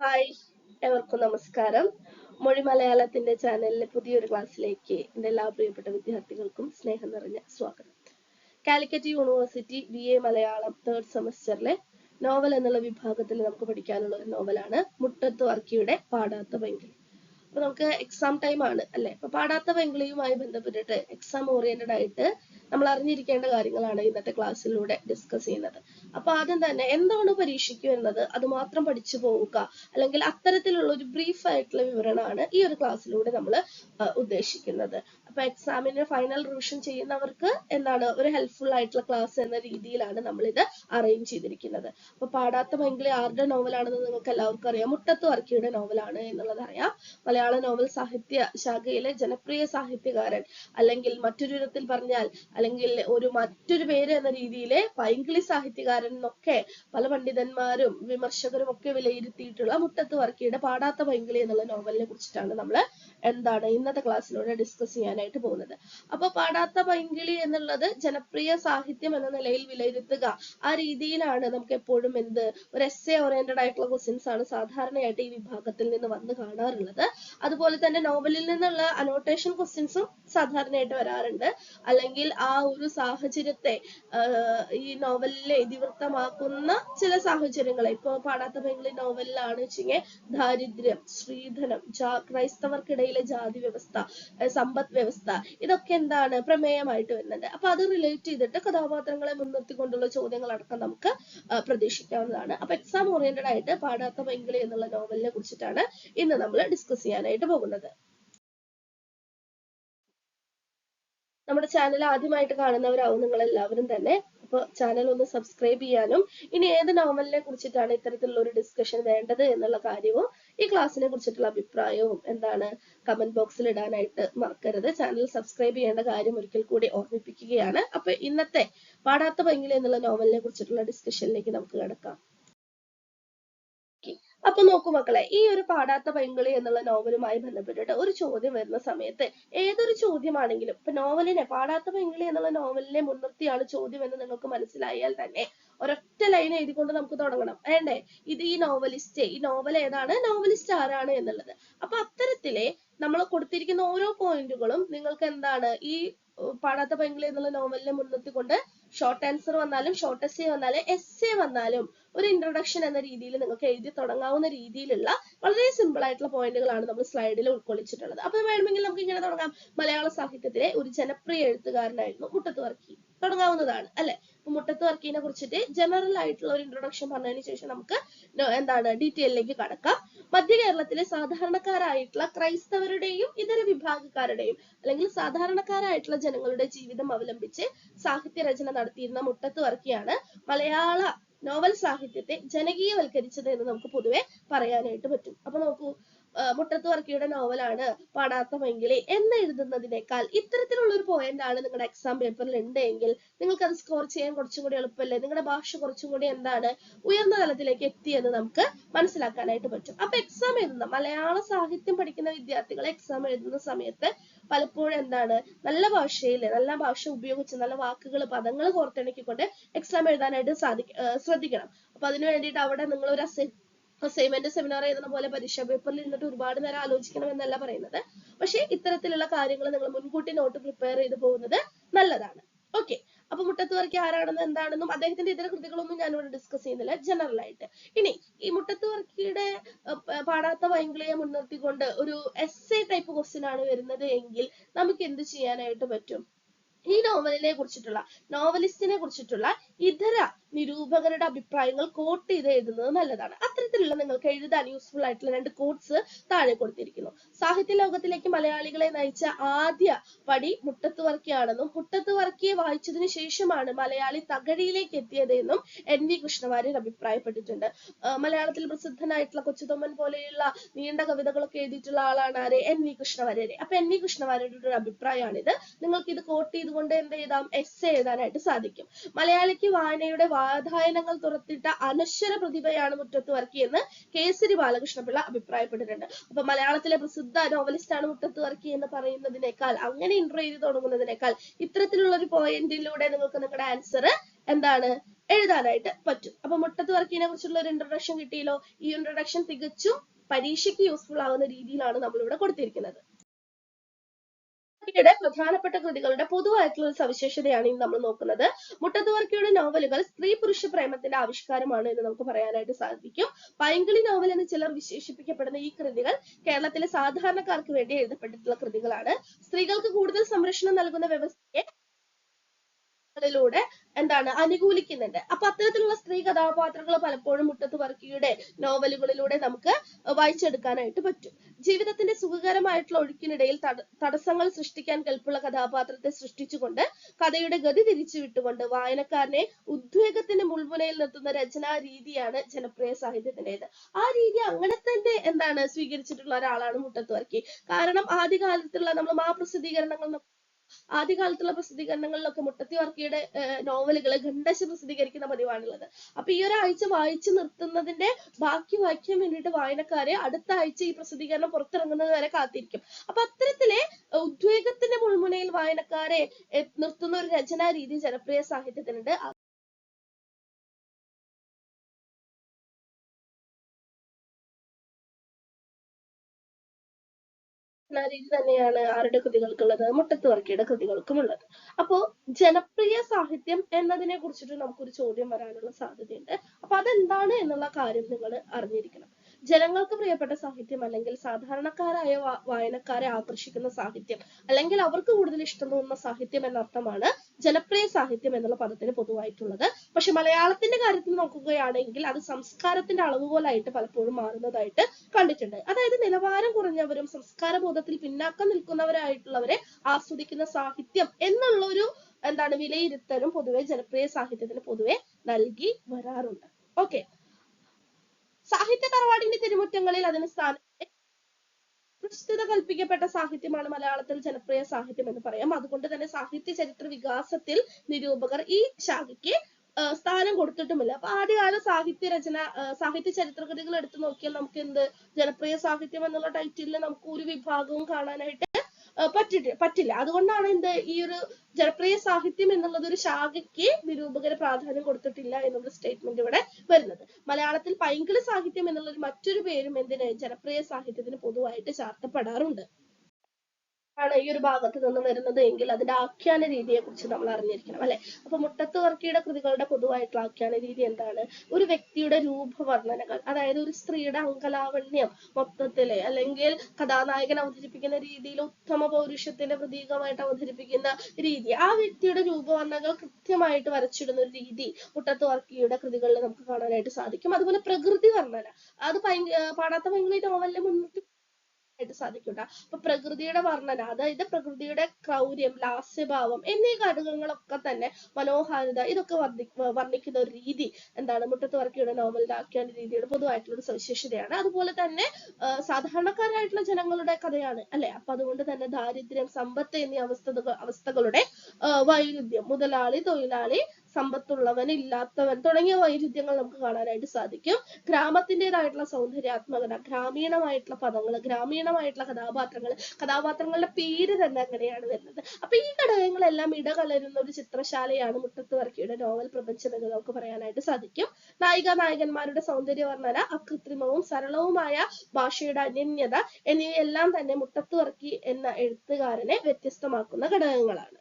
Hi എവർക്കും നമസ്കാരം. മൊഴി മലയാളത്തിന്റെ ചാനലിലെ പുതിയൊരു ക്ലാസ്സിലേക്ക് എന്റെ എല്ലാ പ്രിയപ്പെട്ട വിദ്യാർത്ഥികൾക്കും സ്നേഹം നിറഞ്ഞ സ്വാഗതം. Calicut university B A Malayalam third സെമസ്റ്ററിലെ novel എന്നുള്ള വിഭാഗത്തിൽ നമുക്ക് പഠിക്കാനുള്ള ഒരു നോവലാണ് മുട്ടത്ത് വർക്കിയുടെ പാടാത്ത പൈങ്കിളി അപ്പൊ നമുക്ക് എക്സാം ടൈം ആണ് അല്ലെ? അപ്പൊ പാടാത്ത ബന്ധപ്പെട്ടിട്ട് എക്സാം ഓറിയന്റഡ് ആയിട്ട് നമ്മൾ അറിഞ്ഞിരിക്കേണ്ട കാര്യങ്ങളാണ് ഇന്നത്തെ ക്ലാസ്സിലൂടെ ഡിസ്കസ് ചെയ്യുന്നത്. അപ്പൊ ആദ്യം തന്നെ എന്താണ് പരീക്ഷയ്ക്ക് വരുന്നത്? അത് മാത്രം പഠിച്ചു പോവുക അല്ലെങ്കിൽ അത്തരത്തിലുള്ള ഒരു ബ്രീഫ് ആയിട്ടുള്ള വിവരണമാണ് ഈ ഒരു ക്ലാസ്സിലൂടെ നമ്മൾ ഉദ്ദേശിക്കുന്നത്. അപ്പൊ എക്സാമിന് ഫൈനൽ റിവിഷൻ ചെയ്യുന്നവർക്ക് എന്താണ് ഒരു ഹെൽപ്ഫുൾ ആയിട്ടുള്ള ക്ലാസ് എന്ന രീതിയിലാണ് നമ്മൾ ഇത് അറേഞ്ച് ചെയ്തിരിക്കുന്നത്. അപ്പൊ പാടാത്ത പൈങ്കിളി ആരുടെ നോവലാണെന്ന് നിങ്ങൾക്ക് എല്ലാവർക്കും അറിയാം. മുട്ടത്ത് വർക്കിയുടെ നോവലാണ് എന്നുള്ളത് അറിയാം. മലയാള നോവൽ സാഹിത്യ ശാഖയിലെ ജനപ്രിയ സാഹിത്യകാരൻ അല്ലെങ്കിൽ മറ്റൊരു വിധത്തിൽ പറഞ്ഞാൽ അല്ലെങ്കിൽ ഒരു മറ്റൊരു പേര് എന്ന രീതിയിലെ പൈങ്കിളി സാഹിത്യകാരൻ എന്നൊക്കെ പല പണ്ഡിതന്മാരും വിമർശകരും ഒക്കെ വിലയിരുത്തിയിട്ടുള്ള മുട്ടത്ത് വർക്കിയുടെ പാടാത്ത പൈങ്കിളി എന്നുള്ള നോവലിനെ കുറിച്ചിട്ടാണ് നമ്മൾ എന്താണ് ഇന്നത്തെ ക്ലാസ്സിലൂടെ ഡിസ്കസ് ചെയ്യാനായിട്ട് പോകുന്നത്. അപ്പൊ പാടാത്ത പൈങ്കിളി എന്നുള്ളത് ജനപ്രിയ സാഹിത്യം എന്ന നിലയിൽ വിലയിരുത്തുക. ആ രീതിയിലാണ് നമുക്ക് എപ്പോഴും എന്ത് ഒരു എസ് എ ഓറിയന്റഡ് ആയിട്ടുള്ള ക്വസ്റ്റ്യൻസ് ആണ് സാധാരണയായിട്ട് ഈ വിഭാഗത്തിൽ നിന്ന് വന്ന് കാണാറുള്ളത്. അതുപോലെ തന്നെ നോവലിൽ നിന്നുള്ള അനോട്ടേഷൻ ക്വസ്റ്റ്യൻസും സാധാരണയായിട്ട് വരാറുണ്ട്. അല്ലെങ്കിൽ ആ ഒരു സാഹചര്യത്തെ ഈ നോവലിലെ ഇതിവൃത്തമാക്കുന്ന ചില സാഹചര്യങ്ങളെ. ഇപ്പൊ പാടാത്ത പെങ്കിളി നോവലിലാണ് വെച്ചെങ്കിൽ ദാരിദ്ര്യം സ്ത്രീധനം ക്രൈസ്തവർക്കിടയിലെ ജാതി വ്യവസ്ഥ സമ്പദ് വ്യവസ്ഥ. ഇതൊക്കെ എന്താണ് പ്രമേയമായിട്ട് വരുന്നുണ്ട്. അപ്പൊ അത് റിലേറ്റ് ചെയ്തിട്ട് കഥാപാത്രങ്ങളെ മുൻനിർത്തിക്കൊണ്ടുള്ള ചോദ്യങ്ങൾ അടക്കം നമുക്ക് പ്രതീക്ഷിക്കാവുന്നതാണ്. അപ്പൊ എക്സാം ഓറിയന്റഡ് ആയിട്ട് പാടാത്ത പെങ്കിളി എന്നുള്ള നോവലിനെ കുറിച്ചിട്ടാണ് ഇന്ന് നമ്മൾ ഡിസ്കസ് ചെയ്യാനായിട്ട് പോകുന്നത്. നമ്മുടെ ചാനൽ ആദ്യമായിട്ട് കാണുന്നവരാവും നിങ്ങൾ എല്ലാവരും തന്നെ. അപ്പോൾ ചാനൽ ഒന്ന് സബ്സ്ക്രൈബ് ചെയ്യാനും ഇനി ഏത് നോവലിനെ കുറിച്ചിട്ടാണ് ഇത്തരത്തിലുള്ള ഒരു ഡിസ്കഷൻ വേണ്ടത് എന്നുള്ള കാര്യവും ഈ ക്ലാസ്സിനെ കുറിച്ചിട്ടുള്ള അഭിപ്രായവും എന്താണ് കമന്റ് ബോക്സിൽ ഇടാനായിട്ട് മറക്കരുത്. ചാനൽ സബ്സ്ക്രൈബ് ചെയ്യേണ്ട കാര്യം ഒരിക്കൽ കൂടി ഓർമ്മിപ്പിക്കുകയാണ്. അപ്പൊ ഇന്നത്തെ പാടാത്ത പൈങ്കിളി എന്നുള്ള നോവലിനെ കുറിച്ചിട്ടുള്ള ഡിസ്കഷനിലേക്ക് നമുക്ക് കിടക്കാം. അപ്പൊ നോക്കൂ മക്കളെ ഈ ഒരു പാടാത്ത പൈങ്കിളി എന്നുള്ള നോവലുമായി ബന്ധപ്പെട്ടിട്ട് ഒരു ചോദ്യം വരുന്ന സമയത്ത് ഏതൊരു ചോദ്യമാണെങ്കിലും ഇപ്പൊ നോവലിനെ പാടാത്ത പൈങ്കിളി എന്നുള്ള നോവലിനെ മുൻനിർത്തിയാണ് ചോദ്യം എന്ന് നിങ്ങൾക്ക് മനസ്സിലായാൽ തന്നെ ഒരൊറ്റ ലൈൻ എഴുതിക്കൊണ്ട് നമുക്ക് തുടങ്ങണം. വേണ്ടേ? ഇത് ഈ നോവലിസ്റ്റ് ഈ നോവൽ ഏതാണ്? നോവലിസ്റ്റ് ആരാണ് എന്നുള്ളത്. അപ്പൊ അത്തരത്തിലെ നമ്മൾ കൊടുത്തിരിക്കുന്ന ഓരോ പോയിന്റുകളും നിങ്ങൾക്ക് എന്താണ് ഈ പാടാത്ത പൈങ്കിളി എന്നുള്ള നോവലിനെ മുൻനിർത്തിക്കൊണ്ട് ഷോർട്ട് ആൻസർ വന്നാലും ഷോർട്ട് എസ് എ വന്നാലും എസ് എ വന്നാലും ഒരു ഇൻട്രൊഡക്ഷൻ എന്ന രീതിയിൽ നിങ്ങൾക്ക് എഴുതി തുടങ്ങാവുന്ന രീതിയിലുള്ള വളരെ സിമ്പിൾ ആയിട്ടുള്ള പോയിന്റുകളാണ് നമ്മൾ സ്ലൈഡിൽ ഉൾക്കൊള്ളിച്ചിട്ടുള്ളത്. അപ്പൊ വേണമെങ്കിൽ നമുക്ക് ഇങ്ങനെ തുടങ്ങാം. മലയാള സാഹിത്യത്തിലെ ഒരു ജനപ്രിയ എഴുത്തുകാരനായിരുന്നു മുട്ടത്ത് വർക്കി. തുടങ്ങാവുന്നതാണ് അല്ലെ? മുട്ടത്ത് വർക്കിനെ കുറിച്ചിട്ട് ജനറൽ ആയിട്ടുള്ള ഒരു ഇൻട്രൊഡക്ഷൻ പറഞ്ഞതിന് ശേഷം നമുക്ക് എന്താണ് ഡീറ്റെയിലേക്ക് കടക്കാം. മധ്യ കേരളത്തിലെ സാധാരണക്കാരായിട്ടുള്ള ക്രൈസ്തവരുടെയും ഇതര വിഭാഗക്കാരുടെയും അല്ലെങ്കിൽ സാധാരണക്കാരായിട്ടുള്ള ജനങ്ങളുടെ ജീവിതം അവലംബിച്ച് സാഹിത്യ രചന നടത്തിയിരുന്ന മുട്ടത്ത് വർക്കിയാണ് മലയാള നോവൽ സാഹിത്യത്തെ ജനകീയവൽക്കരിച്ചത് എന്ന് നമുക്ക് പൊതുവെ പറയാനായിട്ട് പറ്റും. അപ്പൊ നോക്കൂ മുട്ടത്ത് വർക്കിയുടെ നോവലാണ് പാടാത്ത പൈങ്കിളി എന്ന് എഴുതുന്നതിനേക്കാൾ ഇത്തരത്തിലുള്ള ഒരു പോയിന്റ് ആണ് നിങ്ങളുടെ എക്സാം പേപ്പറിൽ ഉണ്ട് എങ്കിൽ നിങ്ങൾക്ക് അത് സ്കോർ ചെയ്യാൻ കുറച്ചും കൂടി എളുപ്പമല്ലേ നിങ്ങളുടെ ഭാഷ കുറച്ചും കൂടി എന്താണ് ഉയർന്ന തലത്തിലേക്ക് എത്തി എന്ന് നമുക്ക് മനസ്സിലാക്കാനായിട്ട് പറ്റും. അപ്പൊ എക്സാം എഴുതുന്ന മലയാള സാഹിത്യം പഠിക്കുന്ന വിദ്യാർത്ഥികൾ എക്സാം എഴുതുന്ന സമയത്ത് പലപ്പോഴും എന്താണ് നല്ല ഭാഷയിൽ നല്ല ഭാഷ ഉപയോഗിച്ച് നല്ല വാക്കുകൾ പദങ്ങൾ കോർത്തിണക്കിക്കൊണ്ട് എക്സാം എഴുതാനായിട്ട് സാധിക്ക ശ്രദ്ധിക്കണം. അപ്പൊ അതിനു വേണ്ടിയിട്ട് അവിടെ നിങ്ങൾ ഒരു അസൈൻമെന്റ് സെമിനാർ എഴുതുന്ന പോലെ പരീക്ഷാ പേപ്പറിൽ ഇരുന്നിട്ട് ഒരുപാട് നേരം ആലോചിക്കണം എന്നല്ല പറയുന്നത്. പക്ഷേ ഇത്തരത്തിലുള്ള കാര്യങ്ങൾ നിങ്ങൾ മുൻകൂട്ടി നോട്ട് പ്രിപ്പയർ ചെയ്ത് പോകുന്നത് നല്ലതാണ്. ഓക്കെ അപ്പൊ മുട്ടത്ത് വർക്കി ആരാണെന്ന് എന്താണെന്നും അദ്ദേഹത്തിന്റെ ഇതര കൃതികളൊന്നും ഞാൻ ഇവിടെ ഡിസ്കസ് ചെയ്യുന്നില്ല. ജനറൽ ആയിട്ട്. ഇനി ഈ മുട്ടത്ത് വർക്കിയുടെ പാടാത്ത പൈങ്കിളിയെ മുൻനിർത്തിക്കൊണ്ട് ഒരു എസ് എ ടൈപ്പ് ക്വസ്റ്റ്യൻ ആണ് വരുന്നത് എങ്കിൽ നമുക്ക് എന്ത് ചെയ്യാനായിട്ട് പറ്റും? ഈ നോവലിനെ കുറിച്ചിട്ടുള്ള നോവലിസ്റ്റിനെ കുറിച്ചിട്ടുള്ള ഇതര നിരൂപകരുടെ അഭിപ്രായങ്ങൾ കോട്ട് ചെയ്ത് എഴുതുന്നത് നല്ലതാണ്. അത്തരത്തിലുള്ള നിങ്ങൾക്ക് എഴുതാൻ യൂസ്ഫുൾ ആയിട്ടുള്ള രണ്ട് കോട്ട്സ് താഴെ കൊടുത്തിരിക്കുന്നു. സാഹിത്യ ലോകത്തിലേക്ക് മലയാളികളെ നയിച്ച ആദ്യ പടി മുട്ടത്ത് വർക്കിയാണെന്നും മുട്ടത്ത് വർക്കിയെ വായിച്ചതിന് ശേഷമാണ് മലയാളി തകഴിയിലേക്ക് എത്തിയത് എന്നും എൻ വി കൃഷ്ണവാര്യർ അഭിപ്രായപ്പെട്ടിട്ടുണ്ട്. മലയാളത്തിൽ പ്രസിദ്ധനായിട്ടുള്ള കൊച്ചുതൊമ്മൻ പോലെയുള്ള നീണ്ട കവിതകളൊക്കെ എഴുതിയിട്ടുള്ള ആളാണ് ആരെ? എൻ വി കൃഷ്ണവാര്യര് അപ്പൊ എൻ വി കൃഷ്ണവാര്യരുടെ ഒരു അഭിപ്രായമാണിത്. നിങ്ങൾക്ക് ഇത് കോട്ട് ചെയ്തുകൊണ്ട് എന്ത് എഴുതാം? എസ് എഴുതാനായിട്ട് സാധിക്കും. മലയാളിക്ക് വായനയുടെ വാതായനങ്ങൾ തുറത്തിട്ട അനശ്വര പ്രതിഭയാണ് മുറ്റത്ത് വർക്കി എന്ന് കേസരി ബാലകൃഷ്ണപിള്ള അഭിപ്രായപ്പെട്ടിട്ടുണ്ട്. അപ്പൊ മലയാളത്തിലെ പ്രസിദ്ധ നോവലിസ്റ്റ് ആണ് മുറ്റത്ത് വർക്കി എന്ന് പറയുന്നതിനേക്കാൾ അങ്ങനെ ഇന്റർവ്യൂ ചെയ്ത് തുടങ്ങുന്നതിനേക്കാൾ ഇത്തരത്തിലുള്ള ഒരു പോയിന്റിലൂടെ നിങ്ങൾക്ക് നിങ്ങളുടെ ആൻസർ എന്താണ്? എഴുതാനായിട്ട് പറ്റും. അപ്പൊ മുട്ടത്ത് വർക്കിനെ കുറിച്ചുള്ള ഒരു ഇൻട്രൊഡക്ഷൻ കിട്ടിയല്ലോ. ഈ ഇൻട്രൊഡക്ഷൻ തികച്ചും പരീക്ഷയ്ക്ക് യൂസ്ഫുൾ ആവുന്ന രീതിയിലാണ് നമ്മളിവിടെ കൊടുത്തിരിക്കുന്നത്. വർക്കിയുടെ പ്രധാനപ്പെട്ട കൃതികളുടെ പൊതുവായിട്ടുള്ള സവിശേഷതയാണ് ഇന്ന് നമ്മൾ നോക്കുന്നത്. മുട്ടത്തുവർക്കിയുടെ നോവലുകൾ സ്ത്രീ പുരുഷ പ്രേമത്തിന്റെ ആവിഷ്കാരമാണ് എന്ന് നമുക്ക് പറയാനായിട്ട് സാധിക്കും. പൈങ്കിളി നോവൽ എന്ന് ചിലർ വിശേഷിപ്പിക്കപ്പെടുന്ന ഈ കൃതികൾ കേരളത്തിലെ സാധാരണക്കാർക്ക് വേണ്ടി എഴുതപ്പെട്ടിട്ടുള്ള കൃതികളാണ്. സ്ത്രീകൾക്ക് കൂടുതൽ സംരക്ഷണം നൽകുന്ന വ്യവസ്ഥയെ ിലൂടെ എന്താണ് അനുകൂലിക്കുന്നുണ്ട്. അപ്പൊ അത്തരത്തിലുള്ള സ്ത്രീ കഥാപാത്രങ്ങൾ പലപ്പോഴും മുട്ടത്ത് വർക്കിയുടെ നോവലുകളിലൂടെ നമുക്ക് വായിച്ചെടുക്കാനായിട്ട് പറ്റും. ജീവിതത്തിന്റെ സുഖകരമായിട്ടുള്ള ഒഴുക്കിനിടയിൽ തട- തടസ്സങ്ങൾ സൃഷ്ടിക്കാൻ കെൽപ്പുള്ള കഥാപാത്രത്തെ സൃഷ്ടിച്ചുകൊണ്ട് കഥയുടെ ഗതി തിരിച്ചു വിട്ടുകൊണ്ട് വായനക്കാരനെ ഉദ്വേഗത്തിന്റെ മുൾമുനയിൽ നിർത്തുന്ന രചനാ രീതിയാണ് ജനപ്രിയ സാഹിത്യത്തിന്റേത് ആ രീതി അങ്ങനെ തന്നെ എന്താണ് സ്വീകരിച്ചിട്ടുള്ള ഒരാളാണ് മുട്ടത്ത് വർക്കി കാരണം ആദ്യകാലത്തുള്ള നമ്മൾ ആ പ്രസിദ്ധീകരണങ്ങൾ ആദ്യകാലത്തുള്ള പ്രസിദ്ധീകരണങ്ങളിലൊക്കെ മുട്ടത്തി വർക്കിയുടെ നോവലുകൾ ഖണ്ഡശ പ്രസിദ്ധീകരിക്കുന്ന പതിവാണുള്ളത്. അപ്പൊ ഈ ഒരാഴ്ച വായിച്ചു നിർത്തുന്നതിന്റെ ബാക്കി വായിക്കാൻ വേണ്ടിയിട്ട് വായനക്കാരെ അടുത്ത ആഴ്ച ഈ പ്രസിദ്ധീകരണം പുറത്തിറങ്ങുന്നത് വരെ കാത്തിരിക്കും. അപ്പൊ അത്തരത്തിലെ ഉദ്വേഗത്തിന്റെ മുൾമുനയിൽ വായനക്കാരെ നിർത്തുന്ന ഒരു രചനാ രീതി ജനപ്രിയ സാഹിത്യത്തിനുണ്ട്. രചനാ രീതി തന്നെയാണ് ആരുടെ കൃതികൾക്കുള്ളത്? മുട്ടത്ത് വർക്കിയുടെ കൃതികൾക്കുമുള്ളത്. അപ്പോ ജനപ്രിയ സാഹിത്യം എന്നതിനെ കുറിച്ചിട്ട് നമുക്കൊരു ചോദ്യം വരാനുള്ള സാധ്യതയുണ്ട്. അപ്പൊ അതെന്താണ് എന്നുള്ള കാര്യം നിങ്ങൾ അറിഞ്ഞിരിക്കണം. ജനങ്ങൾക്ക് പ്രിയപ്പെട്ട സാഹിത്യം അല്ലെങ്കിൽ സാധാരണക്കാരായ വായനക്കാരെ ആകർഷിക്കുന്ന സാഹിത്യം അല്ലെങ്കിൽ അവർക്ക് കൂടുതൽ ഇഷ്ടം തോന്നുന്ന സാഹിത്യം എന്ന അർത്ഥമാണ് ജനപ്രിയ സാഹിത്യം എന്നുള്ള പദത്തിന് പൊതുവായിട്ടുള്ളത്. പക്ഷെ മലയാളത്തിന്റെ കാര്യത്തിൽ നോക്കുകയാണെങ്കിൽ അത് സംസ്കാരത്തിന്റെ അളവുകോലായിട്ട് പലപ്പോഴും മാറുന്നതായിട്ട് കണ്ടിട്ടുണ്ട്. അതായത് നിലവാരം കുറഞ്ഞവരും സംസ്കാര ബോധത്തിൽ പിന്നാക്കം നിൽക്കുന്നവരായിട്ടുള്ളവരെ ആസ്വദിക്കുന്ന സാഹിത്യം എന്നുള്ള ഒരു എന്താണ് വിലയിരുത്തലും പൊതുവെ ജനപ്രിയ സാഹിത്യത്തിന് പൊതുവെ നൽകി വരാറുണ്ട്. ഓക്കെ. തറവാടിന്റെ അതിന് സ്ഥാനം പ്രസ്തുത കൽപ്പിക്കപ്പെട്ട സാഹിത്യമാണ് മലയാളത്തിൽ ജനപ്രിയ സാഹിത്യം എന്ന് പറയാം. അതുകൊണ്ട് തന്നെ സാഹിത്യ ചരിത്ര വികാസത്തിൽ നിരൂപകർ ഈ ശാഖയ്ക്ക് സ്ഥാനം കൊടുത്തിട്ടുമില്ല. അപ്പൊ ആദ്യകാല സാഹിത്യ രചന സാഹിത്യ ചരിത്രകൃതികൾ എടുത്തു നോക്കിയാൽ നമുക്ക് എന്ത്? ജനപ്രിയ സാഹിത്യം എന്നുള്ള ടൈറ്റിലിൽ നമുക്ക് ഒരു വിഭാഗവും കാണാനായിട്ട് പറ്റിട്ട് പറ്റില്ല. അതുകൊണ്ടാണ് എന്ത് ഈ ഒരു ജനപ്രിയ സാഹിത്യം എന്നുള്ളത് ഒരു ശാഖയ്ക്ക് നിരൂപകര് പ്രാധാന്യം കൊടുത്തിട്ടില്ല എന്നുള്ള സ്റ്റേറ്റ്മെന്റ് ഇവിടെ വരുന്നത്. മലയാളത്തിൽ പൈങ്കിളി സാഹിത്യം എന്നുള്ള മറ്റൊരു പേരും എന്തിന് ജനപ്രിയ സാഹിത്യത്തിന് പൊതുവായിട്ട് ചാർത്തപ്പെടാറുണ്ട്. ആണ് ഈ ഒരു ഭാഗത്ത് നിന്ന് വരുന്നത് എങ്കിൽ അതിന്റെ ആഖ്യാന രീതിയെ കുറിച്ച് നമ്മൾ അറിഞ്ഞിരിക്കണം അല്ലെ? അപ്പൊ മുട്ടത്ത് വർക്കിയുടെ കൃതികളുടെ പൊതുവായിട്ടുള്ള ആഖ്യാന രീതി എന്താണ്? ഒരു വ്യക്തിയുടെ രൂപവർണനകൾ അതായത് ഒരു സ്ത്രീയുടെ അങ്കലാവണ്യം മൊത്തത്തിൽ അല്ലെങ്കിൽ കഥാനായകൻ അവതരിപ്പിക്കുന്ന രീതിയിൽ ഉത്തമ പൗരുഷത്തിന്റെ പ്രതീകമായിട്ട് അവതരിപ്പിക്കുന്ന രീതി. ആ വ്യക്തിയുടെ രൂപവർണകൾ കൃത്യമായിട്ട് വരച്ചിടുന്ന ഒരു രീതി മുട്ടത്ത് വർക്കിയുടെ കൃതികളിൽ നമുക്ക് കാണാനായിട്ട് സാധിക്കും. അതുപോലെ പ്രകൃതി വർണന. അത് ഏർ പാടാത്ത പൈങ്കിളി നോവലിൽ മുൻനിർത്തി ആയിട്ട് സാധിക്കും അപ്പൊ പ്രകൃതിയുടെ വർണന അതായത് പ്രകൃതിയുടെ ക്രൗര്യം ലാസ്യഭാവം എന്നീ ഘടകങ്ങളൊക്കെ തന്നെ മനോഹാരിത ഇതൊക്കെ വർണി വർണിക്കുന്ന ഒരു രീതി എന്താണ്? മുട്ടത്ത് വർക്കിയുടെ നോവലിന്റെ ആഖ്യാന രീതിയുടെ പൊതുവായിട്ടുള്ള ഒരു സവിശേഷതയാണ്. അതുപോലെ തന്നെ സാധാരണക്കാരായിട്ടുള്ള ജനങ്ങളുടെ കഥയാണ് അല്ലെ? അപ്പൊ അതുകൊണ്ട് തന്നെ ദാരിദ്ര്യം സമ്പത്ത് എന്നീ അവസ്ഥ അവസ്ഥകളുടെ വൈരുദ്ധ്യം. മുതലാളി തൊഴിലാളി സമ്പത്തുള്ളവൻ ഇല്ലാത്തവൻ തുടങ്ങിയ വൈരുദ്ധ്യങ്ങൾ നമുക്ക് കാണാനായിട്ട് സാധിക്കും. ഗ്രാമത്തിന്റെതായിട്ടുള്ള സൗന്ദര്യാത്മകത ഗ്രാമീണമായിട്ടുള്ള പദങ്ങൾ ഗ്രാമീണമായിട്ടുള്ള കഥാപാത്രങ്ങൾ കഥാപാത്രങ്ങളുടെ പേര് തന്നെ അങ്ങനെയാണ് വരുന്നത്. അപ്പൊ ഈ ഘടകങ്ങളെല്ലാം ഇടകലരുന്ന ഒരു ചിത്രശാലയാണ് മുട്ടത്ത് വർക്കിയുടെ നോവൽ പ്രപഞ്ചം എന്ന് നമുക്ക് പറയാനായിട്ട് സാധിക്കും. നായിക നായകന്മാരുടെ സൗന്ദര്യ വർണന അകൃത്രിമവും സരളവുമായ ഭാഷയുടെ അനന്യത എന്നിവയെല്ലാം തന്നെ മുട്ടത്ത് വർക്കി എന്ന എഴുത്തുകാരനെ വ്യത്യസ്തമാക്കുന്ന ഘടകങ്ങളാണ്.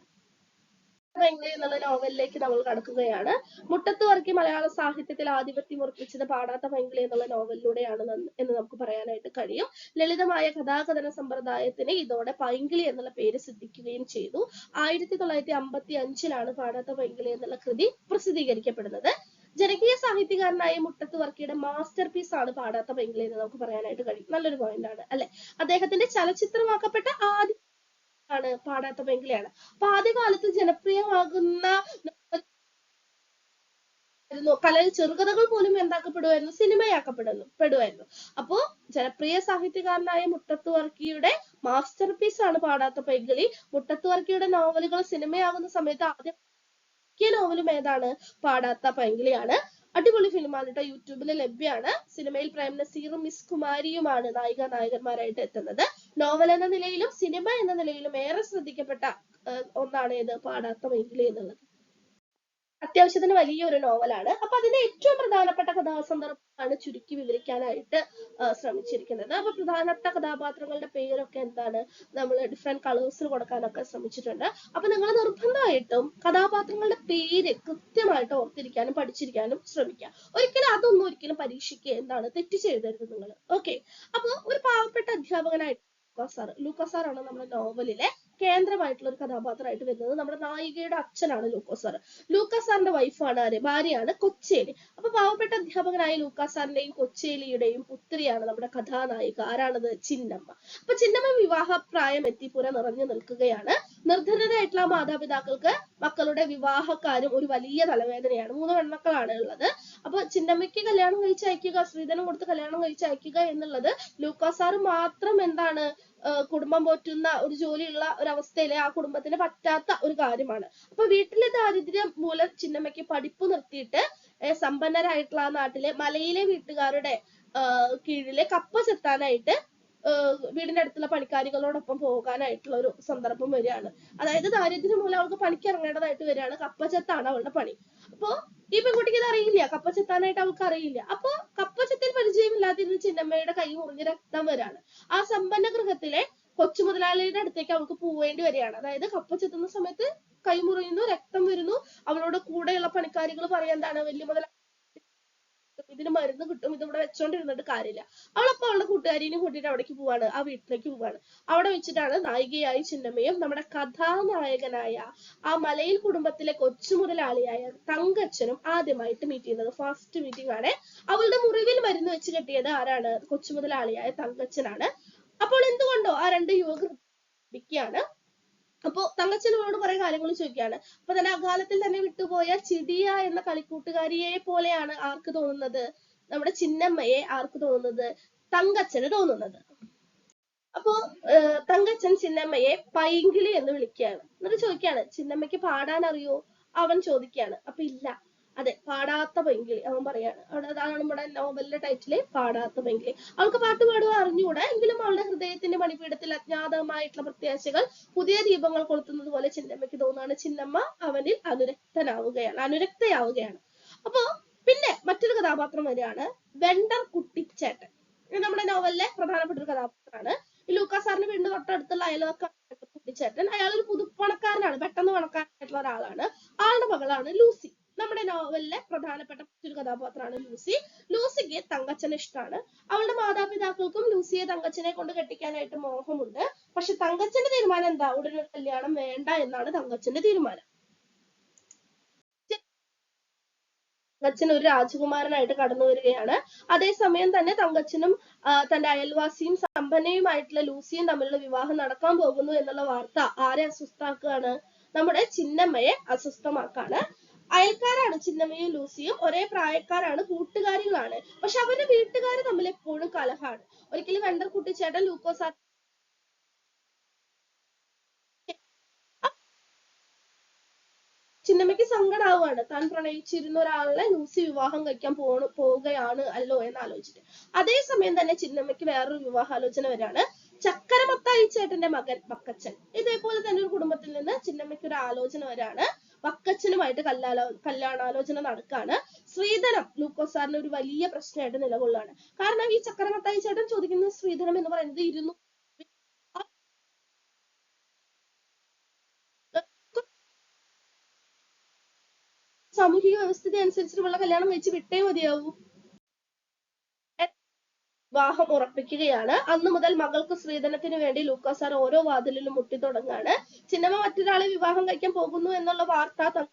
ഭയങ്കര എന്നുള്ള നോവലിലേക്ക് നമ്മൾ കടക്കുകയാണ്. മുട്ടത്ത് വർക്കി മലയാള സാഹിത്യത്തിൽ ആധിപത്യം ഉറപ്പിച്ചത് പാടാത്ത പൈങ്കിളി എന്നുള്ള നോവലിലൂടെയാണ് എന്ന് നമുക്ക് പറയാനായിട്ട് കഴിയും. ലളിതമായ കഥാകഥന സമ്പ്രദായത്തിന് ഇതോടെ പൈങ്കിളി എന്നുള്ള പേര് സിദ്ധിക്കുകയും ചെയ്തു. ആയിരത്തി തൊള്ളായിരത്തി അമ്പത്തി അഞ്ചിലാണ് പാടാത്ത പൈങ്കിളി എന്നുള്ള കൃതി പ്രസിദ്ധീകരിക്കപ്പെടുന്നത്. ജനകീയ സാഹിത്യകാരനായ മുട്ടത്ത് വർക്കിയുടെ മാസ്റ്റർ പീസ് ആണ് പാടാത്ത പൈങ്കിളി എന്ന് നമുക്ക് പറയാനായിട്ട് കഴിയും. നല്ലൊരു പോയിന്റ് ആണ് അല്ലെ? അദ്ദേഹത്തിന്റെ ചലച്ചിത്രമാക്കപ്പെട്ട ആദ്യ ആണ് പാടാത്ത പൈങ്കിളിയാണ് അപ്പൊ ആദ്യകാലത്ത് ജനപ്രിയമാകുന്ന. പല ചെറുകഥകൾ പോലും എന്താക്കപ്പെടുമായിരുന്നു സിനിമയാക്കപ്പെടുന്നു പെടുമായിരുന്നു. അപ്പോ ജനപ്രിയ സാഹിത്യകാരനായ മുട്ടത്തു വർക്കിയുടെ മാസ്റ്റർ പീസ് ആണ് പാടാത്ത പൈങ്കിളി മുട്ടത്തു വർക്കിയുടെ നോവലുകൾ സിനിമയാകുന്ന സമയത്ത് ആദ്യം മിക്ക നോവലും ഏതാണ്? പാടാത്ത പൈങ്കിളിയാണ് അടിപൊളി ഫിലിമാണ് യൂട്യൂബിൽ ലഭ്യമാണ് സിനിമയിൽ പ്രേം നസീറും മിസ് കുമാരിയുമാണ് നായിക നായകന്മാരായിട്ട് എത്തുന്നത്. നോവൽ എന്ന നിലയിലും സിനിമ എന്ന നിലയിലും ഏറെ ശ്രദ്ധിക്കപ്പെട്ട ഒന്നാണ് ഏത്? പാടാത്ത പൈങ്കിളി എന്നുള്ളത്. അത്യാവശ്യത്തിന് വലിയൊരു നോവലാണ്. അപ്പൊ അതിന്റെ ഏറ്റവും പ്രധാനപ്പെട്ട കഥാസന്ദർഭമാണ് ചുരുക്കി വിവരിക്കാനായിട്ട് ശ്രമിച്ചിരിക്കുന്നത്. അപ്പൊ പ്രധാനപ്പെട്ട കഥാപാത്രങ്ങളുടെ പേരൊക്കെ എന്താണ്? നമ്മൾ ഡിഫറെന്റ് കളേഴ്സിൽ കൊടുക്കാനൊക്കെ ശ്രമിച്ചിട്ടുണ്ട്. അപ്പൊ നിങ്ങൾ നിർബന്ധമായിട്ടും കഥാപാത്രങ്ങളുടെ പേര് കൃത്യമായിട്ട് ഓർത്തിരിക്കാനും പഠിച്ചിരിക്കാനും ശ്രമിക്കുക. ഒരിക്കലും അതൊന്നും ഒരിക്കലും പരീക്ഷയ്ക്ക് എന്താണ്? തെറ്റ് ചെയ്തരുത് നിങ്ങൾ. ഓക്കെ അപ്പൊ ഒരു പാവപ്പെട്ട അധ്യാപകനായിട്ട് ലൂക്കാസ് സാർ ലൂക്കാസ് novel നമ്മുടെ നോവലിലെ കേന്ദ്രമായിട്ടുള്ള ഒരു കഥാപാത്രമായിട്ട് വരുന്നത് നമ്മുടെ നായികയുടെ അച്ഛനാണ് ലൂക്കോസ് സാർ ലൂക്കാസ് സാറിന്റെ വൈഫാണ് ആര്? ഭാര്യയാണ് കൊച്ചേലി. അപ്പൊ പാവപ്പെട്ട അധ്യാപകനായ ലൂക്കാസ് സാറിന്റെയും കൊച്ചേലിയുടെയും പുത്രിയാണ് നമ്മുടെ കഥാനായിക. ആരാണത്? ചിന്നമ്മ. അപ്പൊ ചിന്നമ്മ വിവാഹപ്രായം എത്തി പുര നിറഞ്ഞു നിൽക്കുകയാണ്. നിർധനരായിട്ടുള്ള മാതാപിതാക്കൾക്ക് മക്കളുടെ വിവാഹക്കാരും ഒരു വലിയ തലവേദനയാണ്. മൂന്ന് പെൺമക്കളാണ് ഉള്ളത്. അപ്പൊ ചിന്നമ്മയ്ക്ക് കല്യാണം കഴിച്ച് അയക്കുക ശ്രീധനം കൊടുത്ത് കല്യാണം കഴിച്ച് അയക്കുക എന്നുള്ളത് ലൂക്കാസ് സാറ് മാത്രം എന്താണ് കുടുംബം പോറ്റുന്ന ഒരു ജോലിയുള്ള ഒരു അവസ്ഥയിലെ ആ കുടുംബത്തിന് പറ്റാത്ത ഒരു കാര്യമാണ്. അപ്പൊ വീട്ടിലെ ദാരിദ്ര്യം മൂലം ചിന്നമ്മയ്ക്ക് പഠിപ്പ് നിർത്തിയിട്ട് സമ്പന്നരായിട്ടുള്ള ആ നാട്ടിലെ മലയിലെ വീട്ടുകാരുടെ കീഴിലെ കപ്പ ചെത്താനായിട്ട് വീടിന്റെ അടുത്തുള്ള പണിക്കാരികളോടൊപ്പം പോകാനായിട്ടുള്ള ഒരു സന്ദർഭം വരികയാണ്. അതായത് ദാരിദ്ര്യം മൂലം അവൾക്ക് പണിക്ക് ഇറങ്ങേണ്ടതായിട്ട് വരികയാണ്. കപ്പ ചെത്താണ് അവളുടെ പണി. അപ്പോ ഈ പെൺകുട്ടിക്ക് ഇത് അറിയില്ല. കപ്പ ചെത്താനായിട്ട് അവൾക്ക് അറിയില്ല. അപ്പൊ കപ്പ ചെത്തിൽ പരിചയമില്ലാതിരുന്ന ചിന്നമ്മയുടെ കൈ മുറിഞ്ഞ് രക്തം വരാണ്. ആ സമ്പന്ന ഗൃഹത്തിലെ കൊച്ചു മുതലാളിയുടെ അടുത്തേക്ക് അവൾക്ക് പോവേണ്ടി വരികയാണ്. അതായത് കപ്പ ചെത്തുന്ന സമയത്ത് കൈ മുറിയുന്നു രക്തം വരുന്നു. അവളോട് കൂടെയുള്ള പണിക്കാരികൾ പറയാൻ എന്താണ് വലിയ മുതലാളി? ഇതിന് മരുന്ന് കിട്ടും ഇത് ഇവിടെ വെച്ചോണ്ടിരുന്നിട്ട് കാര്യമില്ല. അവളപ്പോ അവളുടെ കൂട്ടുകാരിനെയും കൂട്ടിയിട്ട് അവിടേക്ക് പോവാണ് ആ വീട്ടിലേക്ക് പോവാണ്. അവിടെ വെച്ചിട്ടാണ് നായികയായി ചിന്നമ്മയും നമ്മുടെ കഥാനായകനായ ആ മലയിൽ കുടുംബത്തിലെ കൊച്ചു മുതലാളിയായ തങ്കച്ചനും ആദ്യമായിട്ട് മീറ്റ് ചെയ്യുന്നത്. ഫസ്റ്റ് മീറ്റിംഗ് ആണ്. അവളുടെ മുറിവിൽ മരുന്ന് വെച്ച് കെട്ടിയത് ആരാണ്? കൊച്ചു മുതലാളിയായ തങ്കച്ചനാണ്. അപ്പോൾ എന്തുകൊണ്ടോ ആ രണ്ട് യുവകർ ാണ് അപ്പോ തങ്കച്ചനോട് കുറെ കാര്യങ്ങൾ ചോദിക്കുകയാണ്. അപ്പൊ തന്നെ അകാലത്തിൽ തന്നെ വിട്ടുപോയ ചിടിയ എന്ന കളിക്കൂട്ടുകാരിയെ പോലെയാണ് ആർക്ക് തോന്നുന്നത്? നമ്മുടെ ചിന്നമ്മയെ ആർക്ക് തോന്നുന്നത്? തങ്കച്ചന് തോന്നുന്നത്. അപ്പോ തങ്കച്ചൻ ചിന്നമ്മയെ പൈങ്കിളി എന്ന് വിളിക്കുകയാണ്. എന്നിട്ട് ചോദിക്കുകയാണ് ചിന്നമ്മയ്ക്ക് പാടാൻ അറിയോ? അവൻ ചോദിക്കുകയാണ്. അപ്പൊ ഇല്ല. അതെ പാടാത്ത പൈങ്കിളി അവൻ പറയാണ്. അവിടെ അതാണ് നമ്മുടെ നോവലിന്റെ ടൈറ്റിൽ പാടാത്ത പൈങ്കിളി. അവൾക്ക് പാട്ട് പാടുക അറിഞ്ഞുകൂടാ എങ്കിലും അവളുടെ ഹൃദയത്തിന്റെ മണിപീഠത്തിൽ അജ്ഞാതമായിട്ടുള്ള പ്രത്യാശകൾ പുതിയ ദീപങ്ങൾ കൊളുത്തുന്നത് പോലെ ചിന്നമ്മയ്ക്ക് തോന്നുകയാണ്. ചിന്നമ്മ അവനിൽ അനുരക്തനാവുകയാണ് അനുരക്തയാവുകയാണ്. അപ്പോ പിന്നെ മറ്റൊരു കഥാപാത്രം വരികയാണ് വെണ്ടർ കുട്ടിച്ചേട്ടൻ. നമ്മുടെ നോവലിലെ പ്രധാനപ്പെട്ട ഒരു കഥാപാത്രമാണ്. ഈ ലൂക്കാസ് സാറിന് വീണ്ടും തൊട്ടടുത്തുള്ള അയൽവക്ക കുട്ടിച്ചേട്ടൻ. അയാൾ ഒരു പുതുപ്പണക്കാരനാണ് പെട്ടെന്ന് പണക്കാരനായിട്ടുള്ള ഒരാളാണ്. ആളുടെ മകളാണ് ലൂസി. നമ്മുടെ നോവലിലെ പ്രധാനപ്പെട്ട ഒരു കഥാപാത്രമാണ് ലൂസി. ലൂസിക്ക് തങ്കച്ചനെ ഇഷ്ടമാണ് അവളുടെ മാതാപിതാക്കൾക്കും ലൂസിയെ തങ്കച്ചനെ കൊണ്ട് കെട്ടിക്കാനായിട്ട് മോഹമുണ്ട്. പക്ഷെ തങ്കച്ചന്റെ തീരുമാനം എന്താ? ഉടനെ കല്യാണം വേണ്ട എന്നാണ് തങ്കച്ചന്റെ തീരുമാനം. തങ്കച്ചൻ ഒരു രാജകുമാരനായിട്ട് കടന്നു വരികയാണ്. അതേസമയം തന്നെ തങ്കച്ചനും തന്റെ അയൽവാസിയും സമ്പന്നയുമായിട്ടുള്ള ലൂസിയും തമ്മിലുള്ള വിവാഹം നടക്കാൻ പോകുന്നു എന്നുള്ള വാർത്ത ആരെ അസ്വസ്ഥാക്കുകയാണ് നമ്മുടെ ചിന്നമ്മയെ അസ്വസ്ഥമാക്കാണ്. അയൽക്കാരാണ് ചിന്നമ്മയും ലൂസിയും. ഒരേ പ്രായക്കാരാണ് കൂട്ടുകാരികളാണ്. പക്ഷെ അവരുടെ വീട്ടുകാർ തമ്മിൽ എപ്പോഴും കലഹാണ് ഒരിക്കലും വെണ്ടർ കുട്ടിച്ചേട്ടൻ ലൂക്കോസ് ചിന്നമ്മയ്ക്ക് സങ്കടാവുകയാണ്. താൻ പ്രണയിച്ചിരുന്ന ഒരാളെ ലൂസി വിവാഹം കഴിക്കാൻ പോണു പോവുകയാണ് അല്ലോ എന്ന് ആലോചിച്ചിട്ട് അതേസമയം തന്നെ ചിന്നമ്മയ്ക്ക് വേറൊരു വിവാഹാലോചന വരാണ് ചക്കരമത്തായി ചേട്ടന്റെ മകൻ മക്കച്ചൻ. ഇതേപോലെ തന്നെ ഒരു കുടുംബത്തിൽ നിന്ന് ചിന്നമ്മയ്ക്ക് ഒരു ആലോചന വരാണ് വക്കച്ചനുമായിട്ട് കല്ലാലോ കല്യാണാലോചന നടക്കാണ്. ശ്രീധരം ലൂക്കോസ് സാറിന് ഒരു വലിയ പ്രശ്നമായിട്ട് നിലകൊള്ളുകയാണ്. കാരണം ഈ ചക്കരമത്തായി ചേട്ടൻ ചോദിക്കുന്ന ശ്രീധരം എന്ന് പറയുന്നത് ഇരുന്നു. സാമൂഹിക വ്യവസ്ഥിതി അനുസരിച്ചിട്ടുള്ള കല്യാണം കഴിച്ച് വിട്ടേ മതിയാവൂ. വിവാഹം ഉറപ്പിക്കുകയാണ്. അന്നു മുതൽ മകൾക്ക് സ്ത്രീധനത്തിന് വേണ്ടി ലൂക്കാസ് സാർ ഓരോ വാതിലിലും മുട്ടി തുടങ്ങാണ്. ചിന്നമ്മ മറ്റൊരാളെ വിവാഹം കഴിക്കാൻ പോകുന്നു എന്നുള്ള വാർത്ത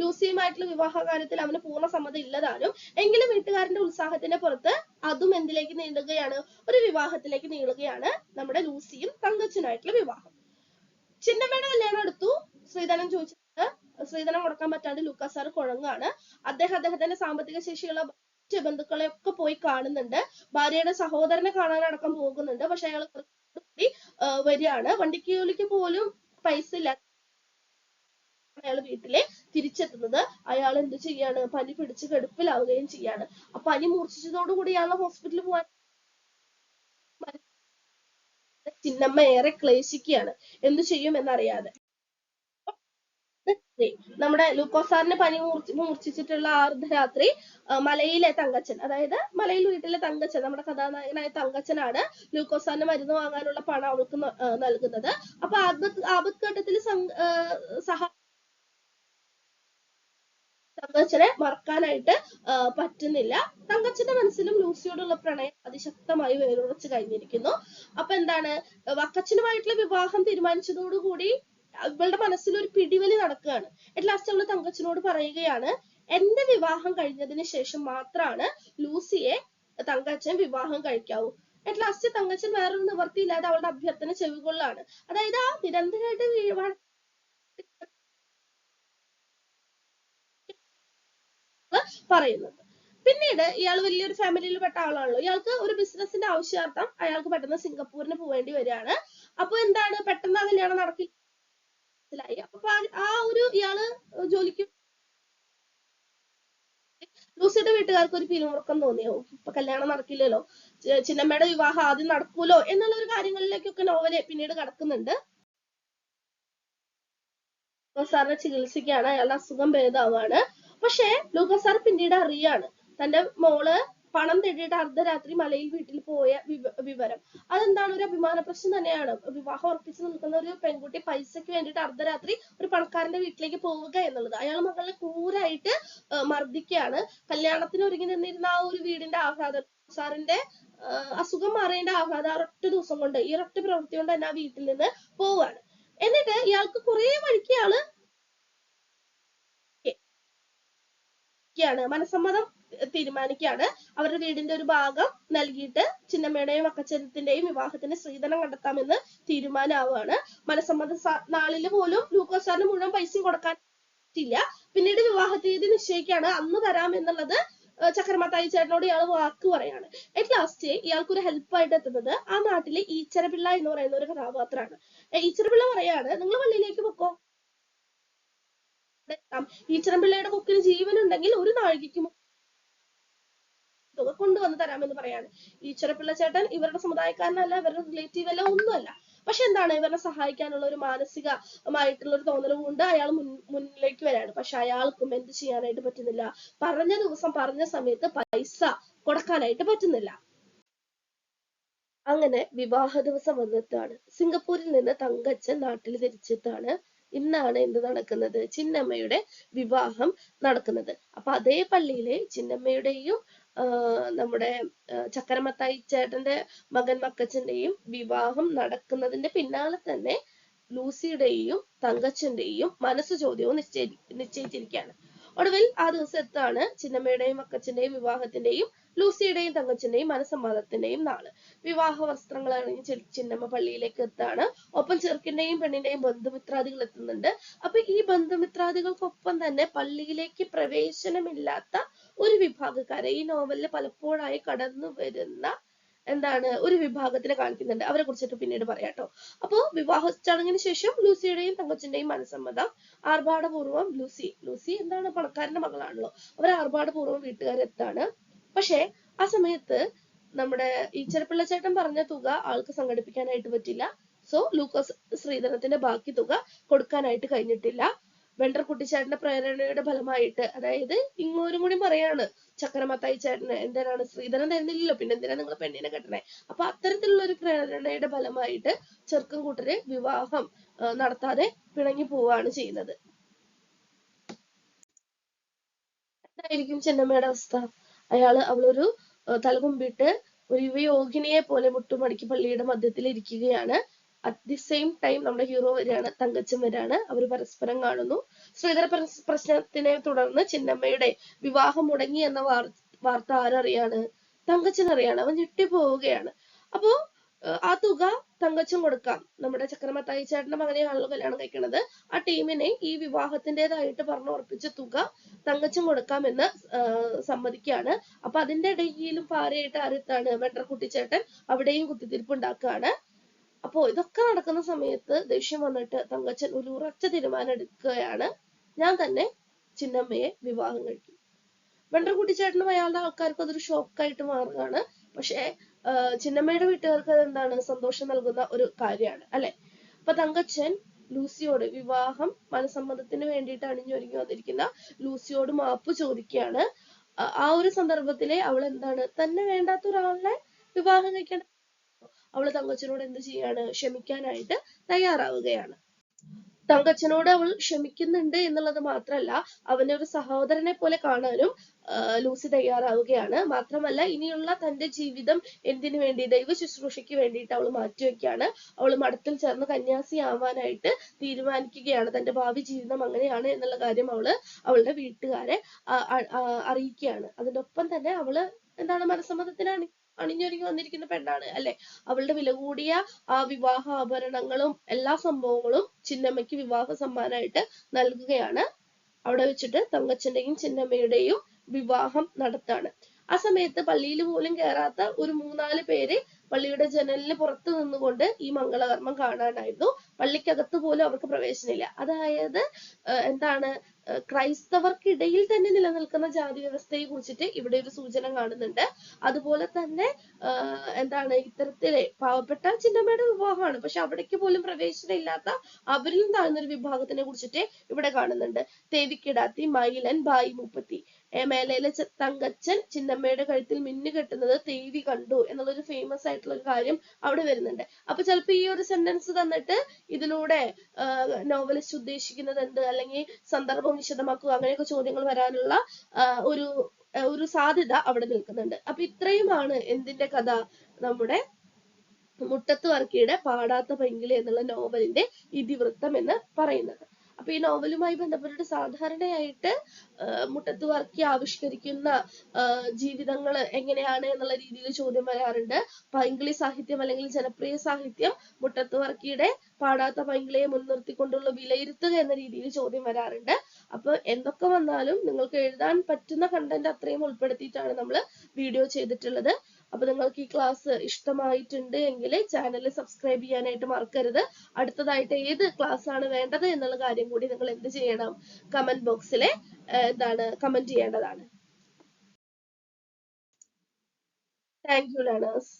ലൂസിയുമായിട്ടുള്ള വിവാഹ കാര്യത്തിൽ അവന് പൂർണ സമ്മതം ഇല്ലതാനും എങ്കിലും വീട്ടുകാരന്റെ ഉത്സാഹത്തിന്റെ പുറത്ത് അതും എന്തിലേക്ക് നീളുകയാണ്? ഒരു വിവാഹത്തിലേക്ക് നീളുകയാണ് നമ്മുടെ ലൂസിയും തങ്കച്ചനായിട്ടുള്ള വിവാഹം. ചിന്നമ്മയുടെ കല്യാണം എടുത്തു. ശ്രീധനം ചോദിച്ചിട്ട് ശ്രീധനം കൊടുക്കാൻ പറ്റാണ്ട് ലൂക്കാസ് കുഴങ്ങാണ് അദ്ദേഹം അദ്ദേഹത്തിന്റെ സാമ്പത്തിക ശേഷിയുള്ള മറ്റ് ബന്ധുക്കളെ ഒക്കെ പോയി കാണുന്നുണ്ട്. ഭാര്യയുടെ സഹോദരനെ കാണാനടക്കം പോകുന്നുണ്ട്. പക്ഷെ അയാൾ കൂടി വരികയാണ്. വണ്ടിക്കൂലിക്ക് പോലും പൈസ ഇല്ല അയാൾ വീട്ടിലെ തിരിച്ചെത്തുന്നത്. അയാൾ എന്ത് ചെയ്യാണ്? പനി പിടിച്ച് കെടുപ്പിലാവുകയും ചെയ്യാണ്. ആ പനി മൂർച്ഛിച്ചതോടുകൂടി അയാളെ ഹോസ്പിറ്റലിൽ പോകാൻ ചിന്നമ്മ ഏറെ ക്ലേശിക്കുകയാണ്. എന്തു ചെയ്യും എന്നറിയാതെ. നമ്മുടെ ലൂക്കോസാറിന് പനി മൂർച്ഛി മൂർച്ഛിച്ചിട്ടുള്ള ആ അർദ്ധരാത്രി മലയിലെ തങ്കച്ചൻ അതായത് മലയിൽ വീട്ടിലെ തങ്കച്ചൻ നമ്മുടെ കഥാനായകനായ തങ്കച്ചനാണ് ലൂക്കോസാറിന് മരുന്ന് വാങ്ങാനുള്ള പണം അവൾക്ക് നൽകുന്നത്. അപ്പൊ ആപത്ത് ആപത്ഘട്ടത്തിൽ സഹ തങ്കച്ചനെ മറക്കാനായിട്ട് പറ്റുന്നില്ല. തങ്കച്ചന്റെ മനസ്സിലും ലൂസിയോടുള്ള പ്രണയം അതിശക്തമായി വേരുറച്ച് കഴിഞ്ഞിരിക്കുന്നു. അപ്പൊ എന്താണ്? വക്കച്ചനുമായിട്ടുള്ള വിവാഹം തീരുമാനിച്ചതോടുകൂടി ഇവളുടെ മനസ്സിൽ ഒരു പിടിവലി നടക്കുകയാണ്. at last അവൾ തങ്കച്ചനോട് പറയുകയാണ് എന്റെ വിവാഹം കഴിഞ്ഞതിന് ശേഷം മാത്രമാണ് ലൂസിയെ തങ്കച്ചൻ വിവാഹം കഴിക്കാവൂ. at last തങ്കച്ചൻ വേറൊരു നിവർത്തിയില്ലാതെ അവളുടെ അഭ്യർത്ഥന ചെവികൊള്ളാണ്. അതായത് ആ നിരന്തരമായിട്ട് വീഴ്വാ- പറയുന്നത്. പിന്നീട് ഇയാൾ വലിയൊരു ഫാമിലിയിൽ പെട്ട ആളാണല്ലോ. ഇയാൾക്ക് ഒരു ബിസിനസിന്റെ ആവശ്യാർത്ഥം അയാൾക്ക് പെട്ടെന്ന് സിംഗപ്പൂരിന് പോവേണ്ടി വരികയാണ്. അപ്പൊ എന്താണ്? പെട്ടെന്ന് ആ കല്യാണം നടക്കി മനസ്സിലായി. അപ്പൊ ആ- ഒരു ഇയാൾ ജോലിക്ക് ലൂസിയുടെ വീട്ടുകാർക്ക് ഒരു പിരിമുറുക്കം തോന്നിയോ? ഇപ്പൊ കല്യാണം നടക്കില്ലല്ലോ. ചിന്നമ്മയുടെ വിവാഹം ആദ്യം നടക്കൂലോ എന്നുള്ള ഒരു കാര്യങ്ങളിലേക്കൊക്കെ നോവൽ പിന്നീട് കടക്കുന്നുണ്ട്. ലൂക്കോസ് സാറിനെ ചികിത്സിക്കുകയാണ് അയാളുടെ അസുഖം ഭേദമാവാണ്. പക്ഷേ ലൂക്കസ് സാർ പിന്നീട് അറിയാണ്. തന്റെ മോൾ പണം തേടിയിട്ട് അർദ്ധരാത്രി മലയിൽ വീട്ടിൽ പോയ വിവ- വിവരം. അതെന്താണ് ഒരു അഭിമാന പ്രശ്നം തന്നെയാണ്. വിവാഹം ഉറപ്പിച്ചു നിൽക്കുന്ന ഒരു പെൺകുട്ടി പൈസക്ക് വേണ്ടിയിട്ട് അർദ്ധരാത്രി ഒരു പണക്കാരന്റെ വീട്ടിലേക്ക് പോവുക എന്നുള്ളത്. അയാൾ മകളെ ക്രൂരായിട്ട് മർദ്ദിക്കുകയാണ്. കല്യാണത്തിന് ഒരുങ്ങി നിന്നിരുന്ന ആ ഒരു വീടിന്റെ ആഹ്ലാദം സാറിന്റെ അസുഖം മാറേണ്ട ആഹ്ലാദം ആ ഒരൊറ്റ ദിവസം കൊണ്ട് ഈ ഒരൊറ്റ പ്രവൃത്തി കൊണ്ട് തന്നെ ആ വീട്ടിൽ നിന്ന് പോവാണ് എന്നിട്ട് ഇയാൾക്ക് കുറെ വഴിക്ക് ഇയാൾ മനസ്സമ്മതം തീരുമാനിക്കുകയാണ്. അവരുടെ വീടിന്റെ ഒരു ഭാഗം നൽകിയിട്ട് ചിന്നമ്മയുടെയും അക്കച്ചനത്തിന്റെയും വിവാഹത്തിന് സ്ത്രീധനം കണ്ടെത്താമെന്ന് തീരുമാനമാവുകയാണ്. മനസ്സമ്മത നാളിൽ പോലും ലൂക്കോസ് സാറിന് മുഴുവൻ പൈസയും കൊടുക്കാൻ പറ്റില്ല. പിന്നീട് വിവാഹ തീയതി നിശ്ചയിക്കുകയാണ്. അന്ന് തരാം എന്നുള്ളത് ചക്രമത്തായി ചേട്ടനോട് ഇയാൾ വാക്ക് പറയാണ്. അറ്റ് ലാസ്റ്റ് ഇയാൾക്ക് ഒരു ഹെൽപ്പ് ആയിട്ട് എത്തുന്നത് ആ നാട്ടിലെ ഈച്ചരപിള്ള എന്ന് പറയുന്ന ഒരു കഥാപാത്രമാണ്. ഈച്ചരപിള്ള പറയാണ് നിങ്ങൾ പള്ളിയിലേക്ക് പൊക്കോ? ഈച്ചരപിള്ളയുടെ കൊക്കിന് ജീവനുണ്ടെങ്കിൽ ഒരു നാഴികയ്ക്ക് തുക കൊണ്ടുവന്ന് തരാമെന്ന് പറയാണ്. ഈശ്വരപ്പിള്ള ചേട്ടൻ ഇവരുടെ സമുദായക്കാരനല്ല ഇവരുടെ റിലേറ്റീവ് അല്ല ഒന്നുമല്ല. പക്ഷെ എന്താണ് ഇവരെ സഹായിക്കാനുള്ള ഒരു മാനസികമായിട്ടുള്ള ഒരു തോന്നലും കൊണ്ട് അയാൾ മുൻ മുന്നിലേക്ക് വരാണ്. പക്ഷെ അയാൾക്കും എന്ത് ചെയ്യാനായിട്ട് പറ്റുന്നില്ല. പറഞ്ഞ ദിവസം പറഞ്ഞ സമയത്ത് പൈസ കൊടുക്കാനായിട്ട് പറ്റുന്നില്ല. അങ്ങനെ വിവാഹ ദിവസം വന്നെത്താണ് സിംഗപ്പൂരിൽ നിന്ന് തങ്കച്ചൻ നാട്ടിൽ തിരിച്ചെത്താണ് ഇന്നാണ് എന്ത് നടക്കുന്നത്? ചിന്നമ്മയുടെ വിവാഹം നടക്കുന്നത്. അപ്പൊ അതേ പള്ളിയിലെ ചിന്നമ്മയുടെയും നമ്മുടെ ചക്കരമത്തായി ചേട്ടന്റെ മകൻ മക്കച്ചന്റെയും വിവാഹം നടക്കുന്നതിന്റെ പിന്നാലെ തന്നെ ലൂസിയുടെയും തങ്കച്ചന്റെയും മനസ്സ് ചോദ്യവും നിശ്ചയി നിശ്ചയിച്ചിരിക്കുകയാണ്. ഒടുവിൽ ആ ദിവസം എത്താണ് ചിന്നമ്മയുടെയും മക്കച്ചന്റെയും വിവാഹത്തിന്റെയും ലൂസിയുടെയും തങ്കച്ചന്റെയും മനസമ്മതത്തിന്റെയും നാൾ. വിവാഹ വസ്ത്രങ്ങൾ അണിഞ്ഞ് ചിന്നമ്മ പള്ളിയിലേക്ക് എത്താണ്. ഒപ്പം ചെറുക്കിന്റെയും പെണ്ണിന്റെയും ബന്ധുമിത്രാദികൾ എത്തുന്നുണ്ട് അപ്പൊ ഈ ബന്ധുമിത്രാദികൾക്കൊപ്പം തന്നെ പള്ളിയിലേക്ക് പ്രവേശനമില്ലാത്ത ഒരു വിഭാഗക്കാരെ ഈ നോവലിൽ പലപ്പോഴായി കടന്നു വരുന്ന എന്താണ് ഒരു വിഭാഗത്തിനെ കാണിക്കുന്നുണ്ട്. അവരെ കുറിച്ചിട്ട് പിന്നീട് പറയാട്ടോ. അപ്പോ വിവാഹ ചടങ്ങിന് ശേഷം ലൂസിയുടെയും തങ്കച്ചന്റെയും മനസ്സമ്മതം ആർഭാടപൂർവം ലൂസി ലൂസി എന്താണ് പണക്കാരന്റെ മകളാണല്ലോ. അവർ ആർഭാടപൂർവം വീട്ടുകാരെത്താണ്? പക്ഷേ ആ സമയത്ത് നമ്മുടെ ഈ ചെറുപ്പിള്ള ചേട്ടൻ പറഞ്ഞ തുക ആൾക്ക് സംഘടിപ്പിക്കാനായിട്ട് പറ്റില്ല. സോ ലൂക്കോസ് ശ്രീധരത്തിന്റെ ബാക്കി തുക കൊടുക്കാനായിട്ട് കഴിഞ്ഞിട്ടില്ല. വെണ്ടർ കുട്ടിച്ചേട്ടന്റെ പ്രേരണയുടെ ഫലമായിട്ട് അതായത് ഇങ്ങോരും കൂടി പറയാണ് ചക്രമത്തായി ചേട്ടന് എന്തിനാണ് ശ്രീധരൻ തരുന്നില്ലല്ലോ പിന്നെ എന്തിനാ നിങ്ങൾ പെണ്ണിനെ കെട്ടണേ? അപ്പൊ അത്തരത്തിലുള്ള ഒരു പ്രേരണയുടെ ഫലമായിട്ട് ചെറുക്കൻ കൂട്ടര് വിവാഹം നടത്താതെ പിണങ്ങി പോവാണ് ചെയ്യുന്നത്. എന്തായിരിക്കും ചെന്നമ്മയുടെ അവസ്ഥ? അയാൾ അവളൊരു തലകുമ്പിട്ട് ഒരു യുവയോഗിനിയെ പോലെ മുട്ടുമടക്കി പള്ളിയുടെ മധ്യത്തിൽ ഇരിക്കുകയാണ്. അറ്റ് ദി സെയിം ടൈം നമ്മുടെ ഹീറോ വരികയാണ് തങ്കച്ചൻ വരികയാണ്. അവർ പരസ്പരം കാണുന്നു. ശ്രീധര പ്രശ്നത്തിനെ തുടർന്ന് ചിന്നമ്മയുടെ വിവാഹം മുടങ്ങി എന്ന വാർ- വാർത്ത ആരറിയാണ്? തങ്കച്ചൻ അറിയാണ്. അവൻ ഞെട്ടിപ്പോവുകയാണ്. അപ്പോ ആ തുക തങ്കച്ചും കൊടുക്കാം. നമ്മുടെ ചക്രമത്തായി ചേട്ടന്റെ മകനെയാണല്ലോ കല്യാണം കഴിക്കണത്. ആ ടീമിനെ ഈ വിവാഹത്തിന്റെതായിട്ട് പറഞ്ഞു ഉറപ്പിച്ച തുക തങ്കച്ചും കൊടുക്കാമെന്ന് സമ്മതിക്കുകയാണ്. അപ്പൊ അതിന്റെ ഇടയിലും പാരയായിട്ട് ആരെത്താണ്? വെണ്ടർ ചേട്ടൻ അവിടെയും കുത്തിത്തിരിപ്പ് ഉണ്ടാക്കുകയാണ്. അപ്പോ ഇതൊക്കെ നടക്കുന്ന സമയത്ത് ദേഷ്യം വന്നിട്ട് തങ്കച്ചൻ ഒരു ഉറച്ച തീരുമാനം എടുക്കുകയാണ്. ഞാൻ തന്നെ ചിന്നമ്മയെ വിവാഹം കഴിക്കും. വെണ്ടർകുട്ടിച്ചേട്ടനും അയാളുടെ ആൾക്കാർക്ക് അതൊരു ഷോക്കായിട്ട് മാറുകയാണ്. പക്ഷേ ചിന്നമ്മയുടെ വീട്ടുകാർക്ക് അതെന്താണ്? സന്തോഷം നൽകുന്ന ഒരു കാര്യമാണ് അല്ലെ? അപ്പൊ തങ്കച്ചൻ ലൂസിയോട് വിവാഹം മനസമ്മതത്തിന് വേണ്ടിയിട്ട് അണിഞ്ഞൊരുങ്ങി വന്നിരിക്കുന്ന. ലൂസിയോട് മാപ്പ് ചോദിക്കുകയാണ്. ആ- ഒരു സന്ദർഭത്തിലെ അവൾ എന്താണ്? തന്നെ വേണ്ടാത്ത ഒരാളിനെ വിവാഹം കഴിക്കാൻ അവൾ തങ്കച്ചനോട് എന്ത് ചെയ്യാണ്? ക്ഷമിക്കാനായിട്ട് തയ്യാറാവുകയാണ്. തങ്കച്ചനോട് അവൾ ക്ഷമിക്കുന്നുണ്ട് എന്നുള്ളത് മാത്രമല്ല അവനെ ഒരു സഹോദരനെ പോലെ കാണാനും ലൂസി തയ്യാറാവുകയാണ്. മാത്രമല്ല ഇനിയുള്ള തന്റെ ജീവിതം എന്തിനു വേണ്ടി ദൈവ ശുശ്രൂഷയ്ക്ക് വേണ്ടിയിട്ട് അവൾ മാറ്റിവെക്കുകയാണ്. അവൾ മഠത്തിൽ ചേർന്ന് കന്യാസി ആവാനായിട്ട് തീരുമാനിക്കുകയാണ്. തന്റെ ഭാവി ജീവിതം അങ്ങനെയാണ് എന്നുള്ള കാര്യം അവൾ അവളുടെ വീട്ടുകാരെ അറിയിക്കുകയാണ്. അതിനൊപ്പം തന്നെ അവൾ എന്താണ് മനസ്സമ്മതത്തിന് അണി അണിഞ്ഞൊരുങ്ങി വന്നിരിക്കുന്ന പെണ്ണാണ് അല്ലെ? അവളുടെ വില കൂടിയ ആ വിവാഹ ആഭരണങ്ങളും എല്ലാ സംഭവങ്ങളും ചിന്നമ്മയ്ക്ക് വിവാഹ സമ്മാനമായിട്ട് നൽകുകയാണ്. അവിടെ വെച്ചിട്ട് തങ്കച്ചന്റെയും ചിന്നമ്മയുടെയും വിവാഹം നടത്താണ്. ആ സമയത്ത് പള്ളിയിൽ പോലും കയറാത്ത ഒരു മൂന്നാൽ പേര് പള്ളിയുടെ ജനലിന് പുറത്ത് നിന്നുകൊണ്ട് ഈ മംഗളകർമ്മം കാണാനായിരുന്നു. പള്ളിക്കകത്ത് പോലും അവർക്ക് പ്രവേശനമില്ല. അതായത് എന്താണ് ക്രൈസ്തവർക്കിടയിൽ തന്നെ നിലനിൽക്കുന്ന ജാതി വ്യവസ്ഥയെ കുറിച്ചിട്ട് ഇവിടെ ഒരു സൂചന കാണുന്നുണ്ട്. അതുപോലെ തന്നെ എന്താണ് ഇത്തരത്തിലെ പാവപ്പെട്ട ചിന്നമ്മയുടെ വിഭാഗമാണ് പക്ഷെ അവിടേക്ക് പോലും പ്രവേശനമില്ലാത്ത ഇല്ലാത്ത അവരിലും താഴ്ന്ന ഒരു വിഭാഗത്തിനെ കുറിച്ചിട്ട് ഇവിടെ കാണുന്നുണ്ട്. തേവിക്കിടാത്തി മൈലൻ ബായി മുപ്പത്തി. മേലയിലെ തങ്കച്ചൻ ചിന്നമ്മയുടെ കഴുത്തിൽ മിന്നു കെട്ടുന്നത് തേവി കണ്ടു എന്നുള്ളൊരു ഫേമസ് ആയിട്ടുള്ള കാര്യം അവിടെ വരുന്നുണ്ട്. അപ്പൊ ചിലപ്പോ ഈ ഒരു സെന്റൻസ് തന്നിട്ട് ഇതിലൂടെ നോവലിസ്റ്റ് ഉദ്ദേശിക്കുന്നത് എന്ത്? അല്ലെങ്കിൽ സന്ദർഭം വിശദമാക്കുക അങ്ങനെയൊക്കെ ചോദ്യങ്ങൾ വരാനുള്ള ഒരു ഒരു സാധ്യത അവിടെ നിൽക്കുന്നുണ്ട്. അപ്പൊ ഇത്രയുമാണ് എന്തിന്റെ കഥ? നമ്മുടെ മുട്ടത്ത് വർക്കിയുടെ പാടാത്ത പൈങ്കിളി എന്നുള്ള നോവലിന്റെ ഇതിവൃത്തം എന്ന് പറയുന്നത്. അപ്പൊ ഈ നോവലുമായി ബന്ധപ്പെട്ടിട്ട് സാധാരണയായിട്ട് മുട്ടത്ത് വർക്കി ആവിഷ്കരിക്കുന്ന ജീവിതങ്ങൾ എങ്ങനെയാണ് എന്നുള്ള രീതിയിൽ ചോദ്യം വരാറുണ്ട്. പൈങ്കിളി സാഹിത്യം അല്ലെങ്കിൽ ജനപ്രിയ സാഹിത്യം മുട്ടത്ത് വർക്കിയുടെ പാടാത്ത പൈങ്കിളിയെ മുൻനിർത്തിക്കൊണ്ടുള്ള വിലയിരുത്തുക എന്ന രീതിയിൽ ചോദ്യം വരാറുണ്ട്. അപ്പൊ എന്തൊക്കെ വന്നാലും നിങ്ങൾക്ക് എഴുതാൻ പറ്റുന്ന കണ്ടന്റ് അത്രയും ഉൾപ്പെടുത്തിയിട്ടാണ് നമ്മൾ വീഡിയോ ചെയ്തിട്ടുള്ളത്. അപ്പൊ നിങ്ങൾക്ക് ഈ ക്ലാസ് ഇഷ്ടമായിട്ടുണ്ട് എങ്കിൽ ചാനൽ സബ്സ്ക്രൈബ് ചെയ്യാനായിട്ട് മറക്കരുത്. അടുത്തതായിട്ട് ഏത് ക്ലാസ് ആണ് വേണ്ടത് എന്നുള്ള കാര്യം കൂടി നിങ്ങൾ എന്ത് ചെയ്യണം? കമന്റ് ബോക്സിലെ എന്താണ് കമന്റ് ചെയ്യേണ്ടതാണ്. Thank you learners